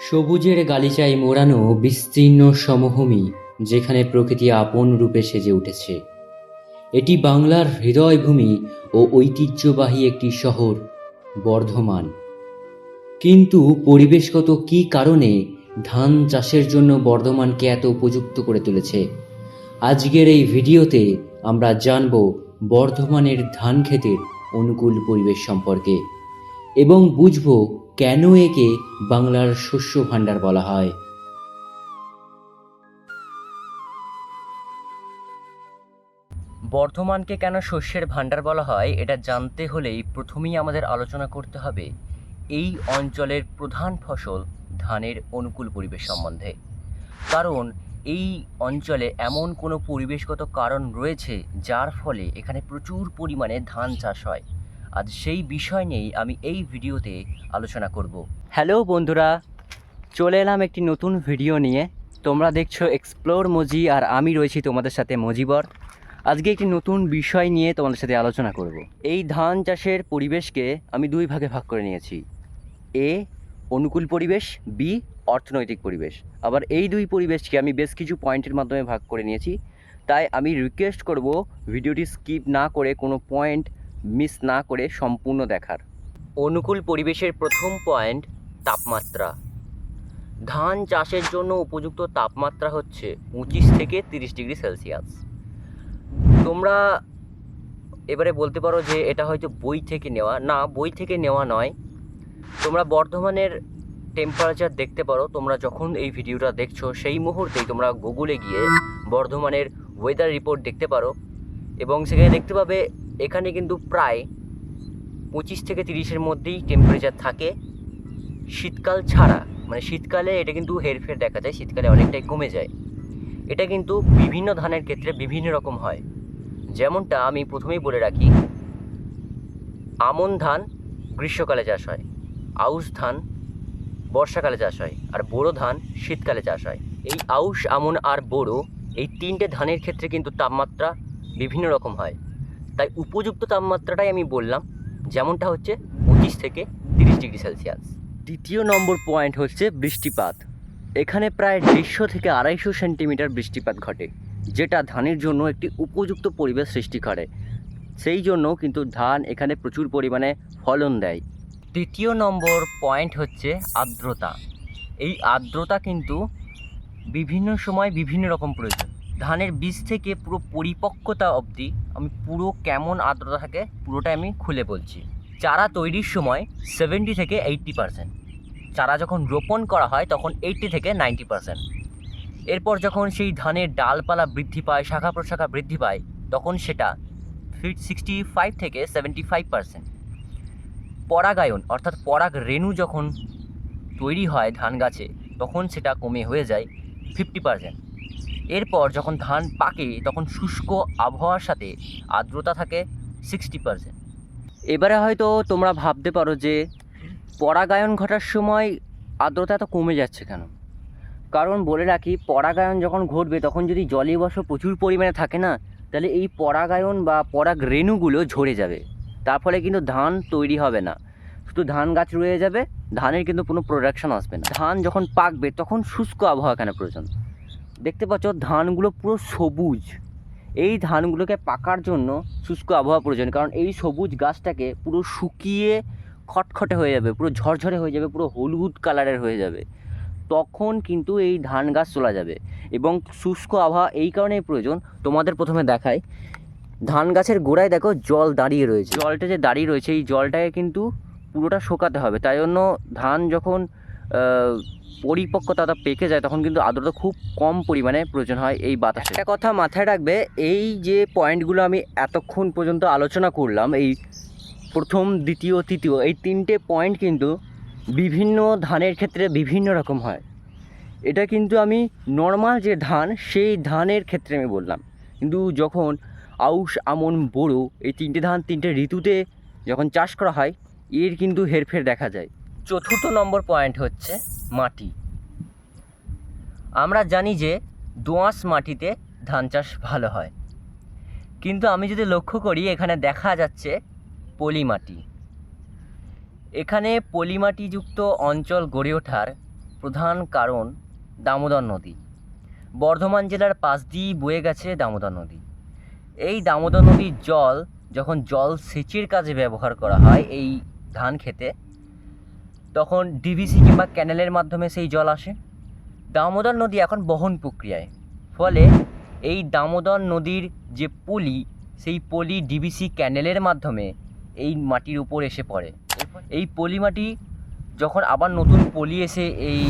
সবুজের গালিচায় মোড়ানো বিস্তীর্ণ সমভূমি যেখানে প্রকৃতি আপন রূপে সেজে উঠেছে। এটি বাংলার হৃদয়ভূমি ও ঐতিহ্যবাহী একটি শহর, বর্ধমান। কিন্তু পরিবেশগত কী কারণে ধান চাষের জন্য বর্ধমানকে এত উপযুক্ত করে তুলেছে? আজকের এই ভিডিওতে আমরা জানব বর্ধমানের ধান ক্ষেতের অনুকূল পরিবেশ সম্পর্কে এবং বুঝব কেন একে বাংলার শস্য ভাণ্ডার বলা হয়? বর্ধমানকে কেন শস্যের ভাণ্ডার বলা হয়, এটা জানতে হলেই প্রথমেই আমাদের আলোচনা করতে হবে এই অঞ্চলের প্রধান ফসল ধানের অনুকূল পরিবেশ সম্বন্ধে। কারণ এই অঞ্চলে এমন কোনো পরিবেশগত কারণ রয়েছে যার ফলে এখানে প্রচুর পরিমাণে ধান চাষ হয়। আজ সেই বিষয় নিয়েই আমি এই ভিডিওতে আলোচনা করব। হ্যালো বন্ধুরা, চলে এলাম একটি নতুন ভিডিও নিয়ে। তোমরা দেখছ এক্সপ্লোর মজি আর আমি রয়েছি তোমাদের সাথে মজিবর আজকে একটি নতুন বিষয় নিয়ে তোমাদের সাথে আলোচনা করব। এই ধান চাষের পরিবেশকে আমি দুই ভাগে ভাগ করে নিয়েছি। এ, অনুকূল পরিবেশ, বি, অর্থনৈতিক পরিবেশ। আবার এই দুই পরিবেশকে আমি বেশ কিছু পয়েন্টের মাধ্যমে ভাগ করে নিয়েছি। তাই আমি রিকোয়েস্ট করব, ভিডিওটি স্কিপ না করে কোনো পয়েন্ট মিস না করে সম্পূর্ণ দেখার। অনুকূল পরিবেশের প্রথম পয়েন্ট তাপমাত্রা। ধান চাষের জন্য উপযুক্ত তাপমাত্রা হচ্ছে পঁচিশ থেকে তিরিশ ডিগ্রি সেলসিয়াস। তোমরা এবারে বলতে পারো যে এটা হয়তো বই থেকে নেওয়া। না, বই থেকে নেওয়া নয়। তোমরা বর্ধমানের টেম্পারেচার দেখতে পারো। তোমরা যখন এই ভিডিওটা দেখছ, সেই মুহূর্তেই তোমরা গুগলে গিয়ে বর্ধমানের ওয়েদার রিপোর্ট দেখতে পারো এবং সেখানে দেখতে পাবে এখানে কিন্তু প্রায় পঁচিশ থেকে তিরিশের মধ্যেই টেম্পারেচার থাকে। শীতকাল ছাড়া মানে শীতকালে এটা কিন্তু হেরফের দেখা যায়, শীতকালে অনেকটাই কমে যায়। এটা কিন্তু বিভিন্ন ধানের ক্ষেত্রে বিভিন্ন রকম হয়। যেমনটা আমি প্রথমেই বলে রাখি, আমন ধান গ্রীষ্মকালে চাষ হয়, আউশ ধান বর্ষাকালে চাষ হয়, আর বোরো ধান শীতকালে চাষ হয়। এই আউশ, আমন আর বোরো এই তিনটে ধানের ক্ষেত্রে কিন্তু তাপমাত্রা বিভিন্ন রকম হয়। তাই উপযুক্ত তাপমাত্রাটাই আমি বললাম। যেমনটা হচ্ছে পঁচিশ থেকে তিরিশ ডিগ্রি সেলসিয়াস। দ্বিতীয় নম্বর পয়েন্ট হচ্ছে বৃষ্টিপাত। এখানে প্রায় দেড়শো থেকে আড়াইশো সেন্টিমিটার বৃষ্টিপাত ঘটে যেটা ধানের জন্য একটি উপযুক্ত পরিবেশ সৃষ্টি করে। সেই জন্য কিন্তু ধান এখানে প্রচুর পরিমাণে ফলন দেয়। তৃতীয় নম্বর পয়েন্ট হচ্ছে আর্দ্রতা। এই আর্দ্রতা কিন্তু বিভিন্ন সময় বিভিন্ন রকম প্রয়োজন। ধানের বীজ থেকে পুরো পরিপক্কতা অবধি আমি পুরো কেমন আর্দ্রতা থাকে পুরোটাই আমি খুলে বলছি। চারা তৈরির সময় সেভেন্টি থেকে এইট্টি পারসেন্ট চারা যখন রোপণ করা হয় তখন এইট্টি থেকে নাইনটি পারসেন্ট এরপর যখন সেই ধানের ডালপালা বৃদ্ধি পায়, শাখা প্রশাখা বৃদ্ধি পায়, তখন সেটা ফিট সিক্সটি ফাইভ থেকে সেভেন্টি ফাইভ পারসেন্ট পরাগায়ন, অর্থাৎ পরাগ রেণু যখন তৈরি হয় ধান গাছে, তখন সেটা কমে হয়ে যায় ফিফটি পারসেন্ট এরপর যখন ধান পাকে, তখন শুষ্ক আবহাওয়ার সাথে আর্দ্রতা থাকে সিক্সটি পারসেন্ট এবারে হয়তো তোমরা ভাবতে পারো যে পরাগায়ন ঘটার সময় আর্দ্রতা এত কমে যাচ্ছে কেন? কারণ বলে রাখি, পরাগায়ন যখন ঘটবে, তখন যদি জলীয়বাষ্প প্রচুর পরিমাণে থাকে না, তাহলে এই পরাগায়ন বা পরাগ রেণুগুলো ঝরে যাবে। তার ফলে কিন্তু ধান তৈরি হবে না। শুধু ধান গাছ রয়ে যাবে, ধানের কিন্তু কোনো প্রোডাকশন আসবে না। ধান যখন পাকবে, তখন শুষ্ক আবহাওয়া কেন প্রয়োজন? দেখতে পাচ্ছ ধানগুলো পুরো সবুজ। এই ধানগুলোকে পাকার জন্য শুষ্ক আবহাওয়া প্রয়োজন, কারণ এই সবুজ গাছটাকে পুরো শুকিয়ে খটখটে হয়ে যাবে, পুরো ঝরঝরে হয়ে যাবে, পুরো হলুদ কালারের হয়ে যাবে। তখন কিন্তু এই ধান গাছ চলা যাবে এবং শুষ্ক আবহাওয়া এই কারণেই প্রয়োজন। তোমাদের প্রথমে দেখায় ধান গাছের গোড়ায় দেখো জল দাঁড়িয়ে রয়েছে। জলটা যে দাঁড়িয়ে রয়েছে, এই জলটাকে কিন্তু পুরোটা শোকাতে হবে। তাই জন্য ধান যখন পরিপক্কতা পেকে যায়, তখন কিন্তু আর্দ্রতা খুব কম পরিমাণে প্রয়োজন হয় এই বাতাসে। একটা কথা মাথায় রাখবে, এই যে পয়েন্টগুলো আমি এতক্ষণ পর্যন্ত আলোচনা করলাম, এই প্রথম, দ্বিতীয়, তৃতীয়, এই তিনটে পয়েন্ট কিন্তু বিভিন্ন ধানের ক্ষেত্রে বিভিন্ন রকম হয়। এটা কিন্তু আমি নর্মাল যে ধান, সেই ধানের ক্ষেত্রে আমি বললাম। কিন্তু যখন আউশ, আমন, বোরো এই তিনটে ধান, তিনটে ঋতুতে যখন চাষ করা হয়, এর কিন্তু হেরফের দেখা যায়। চতুর্থ নম্বর পয়েন্ট হচ্ছে মাটি। আমরা জানি যে দোআঁশ মাটিতে ধান চাষ ভালো হয়। কিন্তু আমি যদি লক্ষ্য করি, এখানে দেখা যাচ্ছে পলি মাটি এখানে পলিমাটিযুক্ত অঞ্চল গড়ে ওঠার প্রধান কারণ দামোদর নদী। বর্ধমান জেলার পাশ দিয়েই বয়ে গেছে দামোদর নদী। এই দামোদর নদীর জল, যখন জল সেচের কাজে ব্যবহার করা হয়, এই ধান খেতে তখন ডিভিসি কিংবা ক্যানেলের মাধ্যমে সেই জল আসে। দামোদর নদী এখন বহন প্রক্রিয়ায়। ফলে এই দামোদর নদীর যে পলি, সেই পলি ডিবিসি ক্যানেলের মাধ্যমে এই মাটির উপর এসে পড়ে। এই পলি মাটি যখন আবার নতুন পলি এসে এই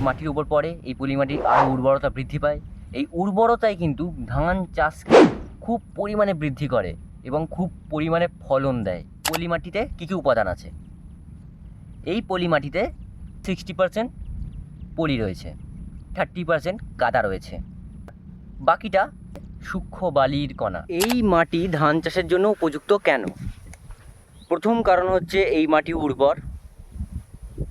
মাটির উপর পড়ে, এই পলি মাটির আরও উর্বরতা বৃদ্ধি পায়। এই উর্বরতাই কিন্তু ধান চাষকে খুব পরিমাণে বৃদ্ধি করে এবং খুব পরিমাণে ফলন দেয়। পলি মাটিতে কী কী উপাদান আছে? এই পলি মাটিতে সিক্সটি পার্সেন্ট পলি রয়েছে থার্টি পার্সেন্ট কাদা রয়েছে। বাকিটা সূক্ষ্ম বালির কণা। এই মাটি ধান চাষের জন্য উপযুক্ত কেন? প্রথম কারণ হচ্ছে এই মাটি উর্বর।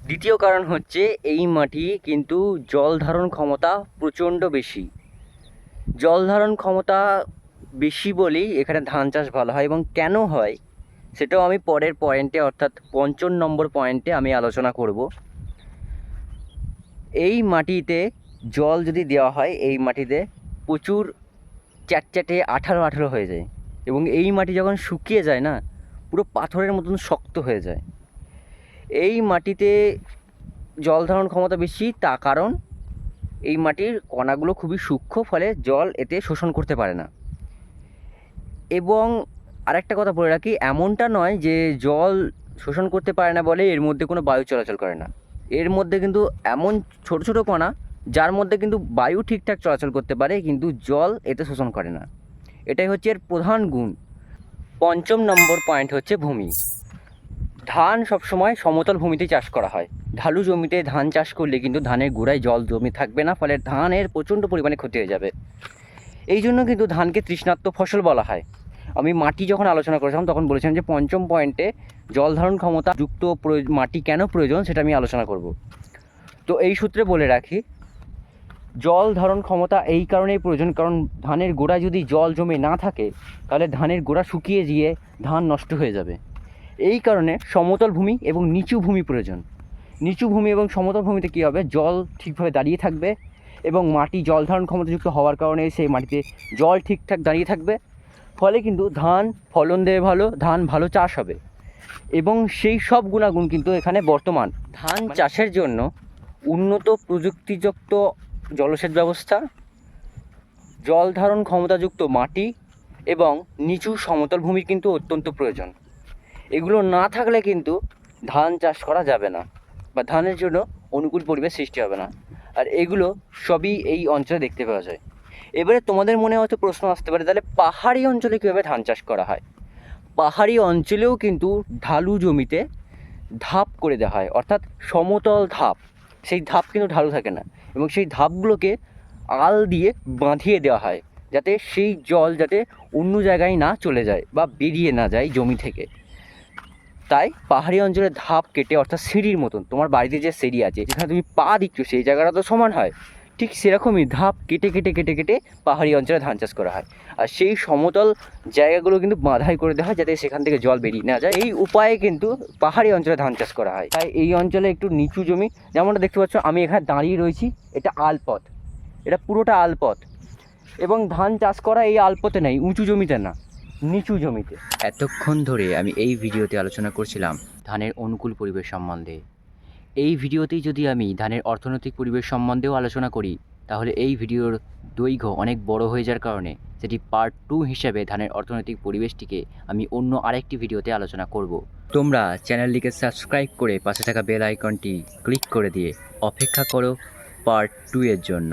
দ্বিতীয় কারণ হচ্ছে এই মাটি কিন্তু জল ধারণ ক্ষমতা প্রচণ্ড বেশি। জল ধারণ ক্ষমতা বেশি বলেই এখানে ধান চাষ ভালো হয় এবং কেন হয়? সেটাও আমি পরের পয়েন্টে অর্থাৎ পঞ্চম নম্বর পয়েন্টে আমি আলোচনা করব। এই মাটিতে জল যদি দেওয়া হয়, এই মাটিতে প্রচুর চ্যাটচ্যাটে আঠারো আঠারো হয়ে যায়। এবং এই মাটি যখন শুকিয়ে যায় না, পুরো পাথরের মতন শক্ত হয়ে যায়। এই মাটিতে জল ধারণ ক্ষমতা বেশি, তা কারণ এই মাটির কণাগুলো খুবই সূক্ষ্ম, ফলে জল এতে শোষণ করতে পারে না। এবং আরেকটা কথা বলে রাখি, এমনটা নয় যে জল শোষণ করতে পারে না বলে এর মধ্যে কোনো বায়ু চলাচল করে না। এর মধ্যে কিন্তু এমন ছোট ছোট কণা, যার মধ্যে কিন্তু বায়ু ঠিকঠাক চলাচল করতে পারে, কিন্তু জল এতে শোষণ করে না। এটাই হচ্ছে এর প্রধান গুণ। পঞ্চম নম্বর পয়েন্ট হচ্ছে ভূমি। ধান সবসময় সমতল ভূমিতে চাষ করা হয়। ঢালু জমিতে ধান চাষ করলে কিন্তু ধানের গোড়ায় জল জমি থাকবে না, ফলে ধানের প্রচণ্ড পরিমাণে ক্ষতি হয়ে যাবে। এই জন্য কিন্তু ধানকে তৃষ্ণাত্ম ফসল বলা হয়। আমি মাটি যখন আলোচনা করেছিলাম, তখন বলেছিলাম যে পঞ্চম পয়েন্টে জল ধারণ ক্ষমতা যুক্ত মাটি কেন প্রয়োজন সেটা আমি আলোচনা করব। তো এই সূত্রে বলে রাখি, জল ধারণ ক্ষমতা এই কারণেই প্রয়োজন, কারণ ধানের গোড়া যদি জল জমে না থাকে, তাহলে ধানের গোড়া শুকিয়ে গিয়ে ধান নষ্ট হয়ে যাবে। এই কারণে সমতল ভূমি এবং নিচু ভূমি প্রয়োজন। নিচু ভূমি এবং সমতল ভূমিতে কী হবে? জল ঠিকভাবে দাঁড়িয়ে থাকবে এবং মাটি জল ধারণ ক্ষমতাযুক্ত হওয়ার কারণে সেই মাটিতে জল ঠিকঠাক দাঁড়িয়ে থাকবে। ফলে কিন্তু ধান ফলন দেবে ভালো ধান ভালো চাষ হবে। এবং সেই সব গুণাগুণ কিন্তু এখানে বর্তমান। ধান চাষের জন্য উন্নত প্রযুক্তিযুক্ত জলসেচ ব্যবস্থা জল ধারণ ক্ষমতাযুক্ত মাটি এবং নিচু সমতল ভূমি কিন্তু অত্যন্ত প্রয়োজন। এগুলো না থাকলে কিন্তু ধান চাষ করা যাবে না বা ধানের জন্য অনুকূল পরিবেশ সৃষ্টি হবে না। আর এগুলো সবই এই অঞ্চলে দেখতে পাওয়া যায়। এবারে তোমাদের মনে হয়তো প্রশ্ন আসতে পারে, তাহলে পাহাড়ি অঞ্চলে কীভাবে ধান চাষ করা হয়? পাহাড়ি অঞ্চলেও কিন্তু ঢালু জমিতে ধাপ করে দেওয়া হয়, অর্থাৎ সমতল ধাপ। সেই ধাপ কিন্তু ঢালু থাকে না এবং সেই ধাপগুলোকে আল দিয়ে বাঁধিয়ে দেওয়া হয়, যাতে সেই জল যাতে অন্য জায়গায় না চলে যায় বা বেরিয়ে না যায় জমি থেকে। তাই পাহাড়ি অঞ্চলে ধাপ কেটে, অর্থাৎ সিঁড়ির মতন, তোমার বাড়িতে যে সিঁড়ি আছে, যেখানে তুমি পা দিচ্ছ, সেই জায়গাটা তো সমান হয়। ঠিক সেরকমই ধাপ কেটে কেটে কেটে কেটে পাহাড়ি অঞ্চলে ধান চাষ করা হয়। আর সেই সমতল জায়গাগুলো কিন্তু বাঁধাই করে দেওয়া হয় যাতে সেখান থেকে জল বেরিয়ে না যায়। এই উপায়ে কিন্তু পাহাড়ি অঞ্চলে ধান চাষ করা হয়। তাই এই অঞ্চলে একটু নিচু জমি, যেমনটা দেখতে পাচ্ছ, আমি এখানে দাঁড়িয়ে রয়েছি, এটা আলপথ। এটা পুরোটা আলপথ। এবং ধান চাষ করা এই আলপথে নেই, উঁচু জমিতে না, নিচু জমিতে। এতক্ষণ ধরে আমি এই ভিডিওতে আলোচনা করছিলাম ধানের অনুকূল পরিবেশ সম্বন্ধে। এই ভিডিওতেই যদি আমি ধানের অর্থনৈতিক পরিবেশ সম্বন্ধেও আলোচনা করি, তাহলে এই ভিডিওর দৈর্ঘ্য অনেক বড় হয়ে যাওয়ার কারণে সেটি পার্ট টু হিসেবে ধানের অর্থনৈতিক পরিবেশটিকে আমি অন্য আরেকটি ভিডিওতে আলোচনা করব। তোমরা চ্যানেলটিকে সাবস্ক্রাইব করে পাশে থাকা বেল আইকনটি ক্লিক করে দিয়ে অপেক্ষা করো পার্ট টু এর জন্য।